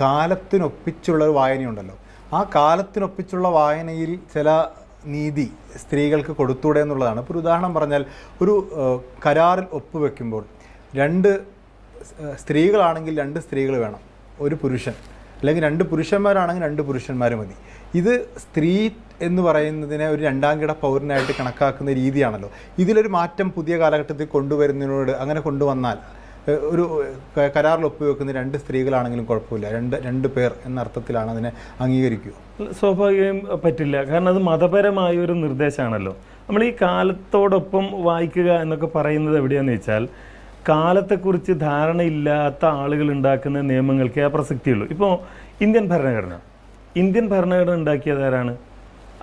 കാലത്തിനൊപ്പിച്ചുള്ള ഒരു വായനയുണ്ടല്ലോ. ആ കാലത്തിനൊപ്പിച്ചുള്ള വായനയിൽ ചില നീതി സ്ത്രീകൾക്ക് കൊടുത്തൂടെ എന്നുള്ളതാണ്. ഇപ്പോൾ ഉദാഹരണം പറഞ്ഞാൽ ഒരു കരാറിൽ ഒപ്പുവെക്കുമ്പോൾ രണ്ട് സ്ത്രീകളാണെങ്കിൽ രണ്ട് സ്ത്രീകൾ വേണം. ഒരു പുരുഷൻ. അല്ലെങ്കിൽ രണ്ട് പുരുഷന്മാരാണെങ്കിൽ രണ്ട് പുരുഷന്മാർ മതി. ഇത് സ്ത്രീ എന്ന് പറയുന്നതിനെ ഒരു രണ്ടാം കിട പൗരനായിട്ട് കണക്കാക്കുന്ന രീതിയാണല്ലോ. ഇതിലൊരു മാറ്റം പുതിയ കാലഘട്ടത്തിൽ കൊണ്ടുവരുന്നതിനോട് അങ്ങനെ കൊണ്ടുവന്നാൽ ഒരു കരാറിൽ ഒപ്പുവെക്കുന്ന രണ്ട് സ്ത്രീകളാണെങ്കിലും കുഴപ്പമില്ല. രണ്ട് രണ്ട് പേർ എന്ന അർത്ഥത്തിലാണ് അതിനെ അംഗീകരിക്കുക. സ്വാഭാവികം പറ്റില്ല. കാരണം അത് മതപരമായ ഒരു നിർദ്ദേശമാണല്ലോ. നമ്മൾ ഈ കാലത്തോടൊപ്പം വായിക്കുക എന്നൊക്കെ പറയുന്നത് എവിടെയാന്ന് വെച്ചാൽ കാലത്തെക്കുറിച്ച് ധാരണയില്ലാത്ത ആളുകൾ ഉണ്ടാക്കുന്ന നിയമങ്ങൾക്ക് ആ പ്രസക്തിയുള്ളൂ. ഇപ്പോൾ ഇന്ത്യൻ ഭരണഘടന. ഇന്ത്യൻ ഭരണഘടന ഉണ്ടാക്കിയത് ആരാണ്?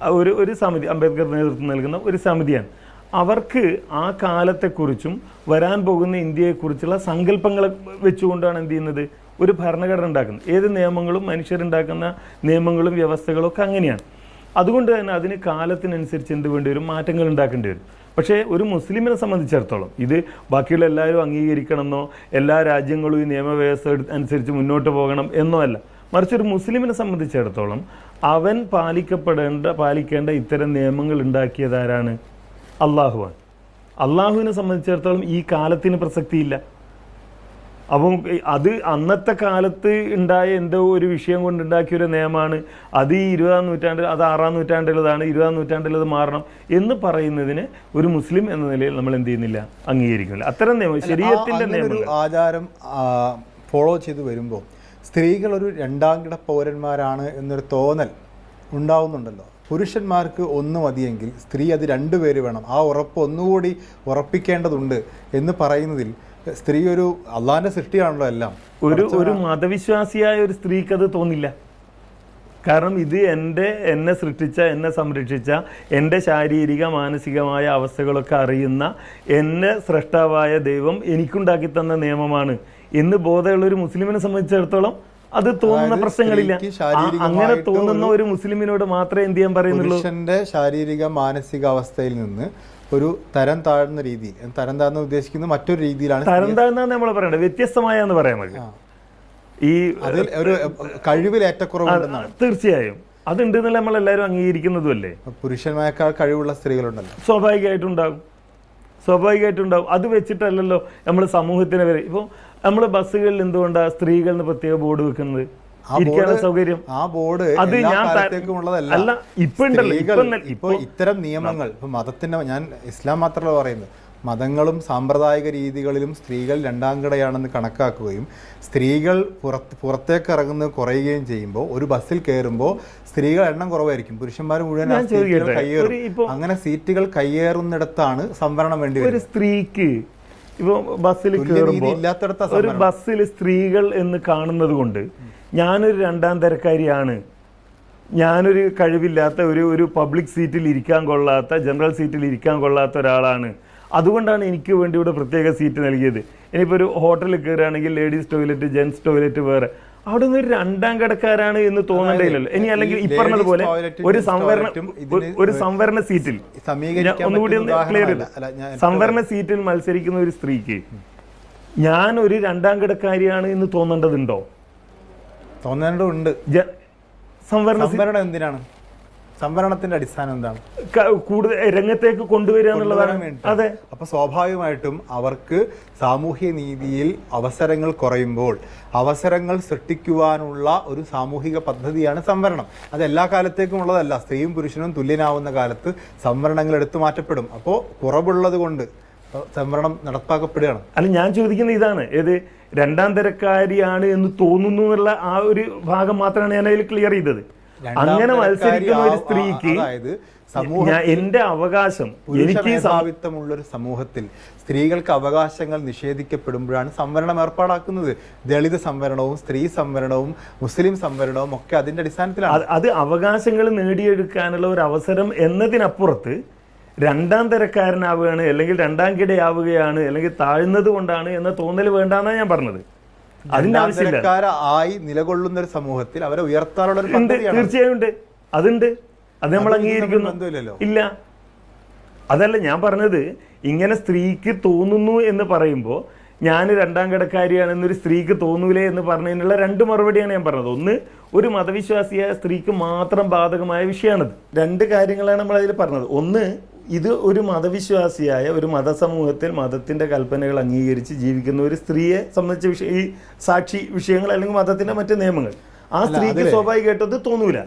ഒരു ഒരു സമിതി അംബേദ്കർ നേതൃത്വം നൽകുന്ന ഒരു സമിതിയാണ്. അവർക്ക് ആ കാലത്തെക്കുറിച്ചും വരാൻ പോകുന്ന ഇന്ത്യയെക്കുറിച്ചുള്ള സങ്കല്പങ്ങളെ വെച്ചുകൊണ്ടാണ് എന്ത് ചെയ്യുന്നത്? ഒരു ഭരണഘടന ഉണ്ടാക്കുന്നത്. ഏത് നിയമങ്ങളും മനുഷ്യരുണ്ടാക്കുന്ന നിയമങ്ങളും വ്യവസ്ഥകളും ഒക്കെ അങ്ങനെയാണ്. അതുകൊണ്ട് തന്നെ അതിന് കാലത്തിനനുസരിച്ച് എന്ത് വേണ്ടി വരും? മാറ്റങ്ങൾ ഉണ്ടാക്കേണ്ടി വരും. പക്ഷേ ഒരു മുസ്ലിമിനെ സംബന്ധിച്ചിടത്തോളം ഇത് ബാക്കിയുള്ള എല്ലാവരും അംഗീകരിക്കണമെന്നോ എല്ലാ രാജ്യങ്ങളും ഈ നിയമവ്യവസ്ഥ അനുസരിച്ച് മുന്നോട്ട് പോകണം എന്നോ അല്ല. മറിച്ച് ഒരു മുസ്ലിമിനെ സംബന്ധിച്ചിടത്തോളം അവൻ പാലിക്കപ്പെടേണ്ട പാലിക്കേണ്ട ഇത്തരം നിയമങ്ങൾ ഉണ്ടാക്കിയതാരാണ് അള്ളാഹുവാണ്. അള്ളാഹുവിനെ സംബന്ധിച്ചിടത്തോളം ഈ കാലത്തിന് പ്രസക്തിയില്ല. അപ്പം അത് അന്നത്തെ കാലത്ത് ഉണ്ടായ എന്തോ ഒരു വിഷയം കൊണ്ടുണ്ടാക്കിയ ഒരു നിയമമാണ്. അത് ഈ ഇരുപതാം നൂറ്റാണ്ടിൽ അത് ആറാം നൂറ്റാണ്ടിലതാണ് ഇരുപതാം നൂറ്റാണ്ടിലത് മാറണം എന്ന് പറയുന്നതിന് ഒരു മുസ്ലിം എന്ന നിലയിൽ നമ്മൾ എന്ത് ചെയ്യുന്നില്ല അംഗീകരിക്കുന്നില്ല. അത്തരം നിയമം ശരീരത്തിന്റെ നിയമം ആചാരം ഫോളോ ചെയ്ത് വരുമ്പോൾ സ്ത്രീകൾ ഒരു രണ്ടാം കിട പൗരന്മാരാണ് എന്നൊരു തോന്നൽ ഉണ്ടാവുന്നുണ്ടല്ലോ. പുരുഷന്മാർക്ക് ഒന്ന് മതിയെങ്കിൽ സ്ത്രീ അത് രണ്ടുപേര് വേണം. ആ ഉറപ്പ് ഒന്നുകൂടി ഉറപ്പിക്കേണ്ടതുണ്ട് എന്ന് പറയുന്നതിൽ സ്ത്രീ ഒരു അള്ളാഹിന്റെ സൃഷ്ടിയാണല്ലോ എല്ലാം. ഒരു ഒരു മതവിശ്വാസിയായ ഒരു സ്ത്രീക്ക് അത് തോന്നില്ല. കാരണം ഇത് എന്റെ എന്നെ സൃഷ്ടിച്ച എന്നെ സംരക്ഷിച്ച എന്റെ ശാരീരിക മാനസികമായ അവസ്ഥകളൊക്കെ അറിയുന്ന എന്നെ സ്രഷ്ടാവായ ദൈവം എനിക്കുണ്ടാക്കി തന്ന നിയമമാണ്. എന്ന് ബോധമുള്ള ഒരു മുസ്ലിമിനെ സംബന്ധിച്ചിടത്തോളം അത് തോന്നുന്ന പ്രശ്നങ്ങളില്ല. അങ്ങനെ തോന്നുന്ന ഒരു മുസ്ലിമിനോട് മാത്രമേ എന്ത് ചെയ്യാൻ പറയുന്നുള്ളൂ? പുരുഷന്റെ ശാരീരിക മാനസിക അവസ്ഥയിൽ നിന്ന് ഒരു തരം താഴ്ന്ന രീതി തരം താഴ്ന്ന ഉദ്ദേശിക്കുന്ന മറ്റൊരു രീതിയിലാണ് തരം താഴ്ന്ന നമ്മൾ പറയണ്ടത് വ്യത്യസ്തമായ എന്ന് പറയാൻ മതി. ഈ അതിൽ ഒരു കഴിവിൽ ഏറ്റക്കുറവുണ്ടെന്നാണ്. തീർച്ചയായും. അതുണ്ട് എന്നല്ല നമ്മൾ എല്ലാവരും അംഗീകരിക്കുന്നതുമല്ലേ പുരുഷന്മാരെക്കാൾ കഴിവുള്ള സ്ത്രീകളുണ്ടല്ലോ. സ്വാഭാവികമായിട്ടുണ്ടാകും സ്വാഭാവികമായിട്ടുണ്ടാകും അത് വെച്ചിട്ടല്ലല്ലോ നമ്മൾ സമൂഹത്തിന് വരെ. ഇപ്പോൾ നമ്മൾ ബസ്സുകളിൽ എന്തുകൊണ്ടാണ് സ്ത്രീകളിന് പ്രത്യേക ബോർഡ് വെക്കുന്നത്? ഇരിക്കാനുള്ള സൗകര്യം. ആ ബോർഡ് അത് ഞാൻ അല്ല, ഉണ്ടല്ലോ, ഇപ്പൊ ഇത്തരം നിയമങ്ങൾ ഇപ്പൊ മതത്തിന്റെ ഞാൻ ഇസ്ലാം മാത്രമല്ല പറയുന്നത്. മതങ്ങളും സാമ്പ്രദായിക രീതികളിലും സ്ത്രീകൾ രണ്ടാം കിടയാണെന്ന് കണക്കാക്കുകയും സ്ത്രീകൾ പുറത്ത് പുറത്തേക്ക് ഇറങ്ങുന്നത് കുറയുകയും ചെയ്യുമ്പോൾ ഒരു ബസ്സിൽ കയറുമ്പോൾ സ്ത്രീകൾ എണ്ണം കുറവായിരിക്കും. പുരുഷന്മാർ മുഴുവൻ കയ്യേറും. അങ്ങനെ സീറ്റുകൾ കയ്യേറുന്നിടത്താണ് സംവരണം വേണ്ടി ഒരു സ്ത്രീക്ക് ഇപ്പോൾ ബസ്സിൽ കയറുമ്പോൾ ഒരു ബസ്സിൽ സ്ത്രീകൾ എന്ന് കാണുന്നത് കൊണ്ട് ഞാനൊരു രണ്ടാം തരക്കാരിയാണ്. ഞാനൊരു കഴിവില്ലാത്ത ഒരു ഒരു പബ്ലിക് സീറ്റിൽ ഇരിക്കാൻ കൊള്ളാത്ത ജനറൽ സീറ്റിൽ ഇരിക്കാൻ കൊള്ളാത്ത ഒരാളാണ്. അതുകൊണ്ടാണ് എനിക്ക് വേണ്ടി ഇവിടെ പ്രത്യേക സീറ്റ് നൽകിയത്. ഇനിയിപ്പോൾ ഒരു ഹോട്ടലിൽ കയറുകയാണെങ്കിൽ ലേഡീസ് ടോയ്ലറ്റ് ജെൻസ് ടോയ്ലറ്റ് വേറെ. അവിടെ നിന്ന് ഒരു രണ്ടാം കടക്കാരാണ് എന്ന് തോന്നണ്ടല്ലോ ഇനി അല്ലെങ്കിൽ ഈ പറഞ്ഞതുപോലെ ഒരു സംവരണ ഒരു സംവരണ സീറ്റിൽ ഒന്നുകൂടി ഒന്ന് ക്ലിയർ. സംവരണ സീറ്റിൽ മത്സരിക്കുന്ന ഒരു സ്ത്രീക്ക് ഞാൻ ഒരു രണ്ടാം കിടക്കാരിയാണ് എന്ന് തോന്നേണ്ടതുണ്ടോ? തോന്നേണ്ടതുണ്ട്. സംവരണ സംവരണം എന്തിനാണ്? സംവരണത്തിന്റെ അടിസ്ഥാനം എന്താണ്? കൂടുതൽ രംഗത്തേക്ക് കൊണ്ടുവരിക എന്നുള്ളതാണ്. അതെ. അപ്പൊ സ്വാഭാവികമായിട്ടും അവർക്ക് സാമൂഹ്യ നീതിയിൽ അവസരങ്ങൾ കുറയുമ്പോൾ അവസരങ്ങൾ സൃഷ്ടിക്കുവാനുള്ള ഒരു സാമൂഹിക പദ്ധതിയാണ് സംവരണം. അത് എല്ലാ കാലത്തേക്കും ഉള്ളതല്ല. സ്ത്രീയും പുരുഷനും തുല്യനാവുന്ന കാലത്ത് സംവരണങ്ങൾ എടുത്തു മാറ്റപ്പെടും. അപ്പോൾ കുറവുള്ളത് കൊണ്ട് സംവരണം നടപ്പാക്കപ്പെടുകയാണ്. അല്ല ഞാൻ ചോദിക്കുന്ന ഇതാണ്. ഏത് രണ്ടാം തരക്കാരിയാണ് എന്ന് തോന്നുന്നു എന്നുള്ള ആ ഒരു ഭാഗം മാത്രമാണ് ഞാൻ അതിൽ ക്ലിയർ ചെയ്തത്. അങ്ങനെ മത്സരിക്കുന്ന ഒരു സ്ത്രീക്ക് അതായത് സമൂഹ ഞാൻ എന്റെ അവകാശം എനിക്ക് ഈ ഒരു സമൂഹത്തിൽ സ്ത്രീകൾക്ക് അവകാശങ്ങൾ നിഷേധിക്കപ്പെടുമ്പോഴാണ് സംവരണം ഏർപ്പാടാക്കുന്നത്. ദളിത് സംവരണവും സ്ത്രീ സംവരണവും മുസ്ലിം സംവരണവും ഒക്കെ അതിന്റെ അടിസ്ഥാനത്തിലാണ്. അത് അത് അവകാശങ്ങൾ നേടിയെടുക്കാനുള്ള ഒരു അവസരം എന്നതിനപ്പുറത്ത് രണ്ടാം തരക്കാരനാവുകയാണ് അല്ലെങ്കിൽ രണ്ടാം കിടയാവുകയാണ് അല്ലെങ്കിൽ താഴ്ന്നത് കൊണ്ടാണ് എന്ന തോന്നൽ വേണ്ടാന്നാണ് ഞാൻ പറഞ്ഞത്. അതിന്റെ ആവശ്യമില്ല. തരക്കാരായി നിലകൊള്ളുന്ന ഒരു സമൂഹത്തിൽ അവരെ ഉയർത്താനുള്ള ഒരു തീർച്ചയായും ഉണ്ട്. അതുണ്ട്. അത് നമ്മൾ അംഗീകരിക്കുന്നു. ഇല്ല. അതല്ല ഞാൻ പറഞ്ഞത് ഇങ്ങനെ സ്ത്രീക്ക് തോന്നുന്നു എന്ന് പറയുമ്പോൾ ഞാൻ രണ്ടാം കിടക്കാരിയാണെന്നൊരു സ്ത്രീക്ക് തോന്നൂലേ എന്ന് പറഞ്ഞതിനുള്ള രണ്ട് മറുപടിയാണ് ഞാൻ പറഞ്ഞത്. ഒന്ന് ഒരു മതവിശ്വാസിയായ സ്ത്രീക്ക് മാത്രം ബാധകമായ വിഷയമാണത് രണ്ട് കാര്യങ്ങളാണ് നമ്മൾ അതിൽ പറഞ്ഞത്. ഒന്ന് ഇത് ഒരു മതവിശ്വാസിയായ ഒരു മതസമൂഹത്തിൽ മതത്തിന്റെ കൽപ്പനകൾ അംഗീകരിച്ച് ജീവിക്കുന്ന ഒരു സ്ത്രീയെ സംബന്ധിച്ച വിഷയം ഈ സാക്ഷി വിഷയങ്ങൾ അല്ലെങ്കിൽ മതത്തിന്റെ മറ്റു നിയമങ്ങൾ ആ സ്ത്രീക്ക് സ്വാഭാവികമായിട്ടത് തോന്നൂല.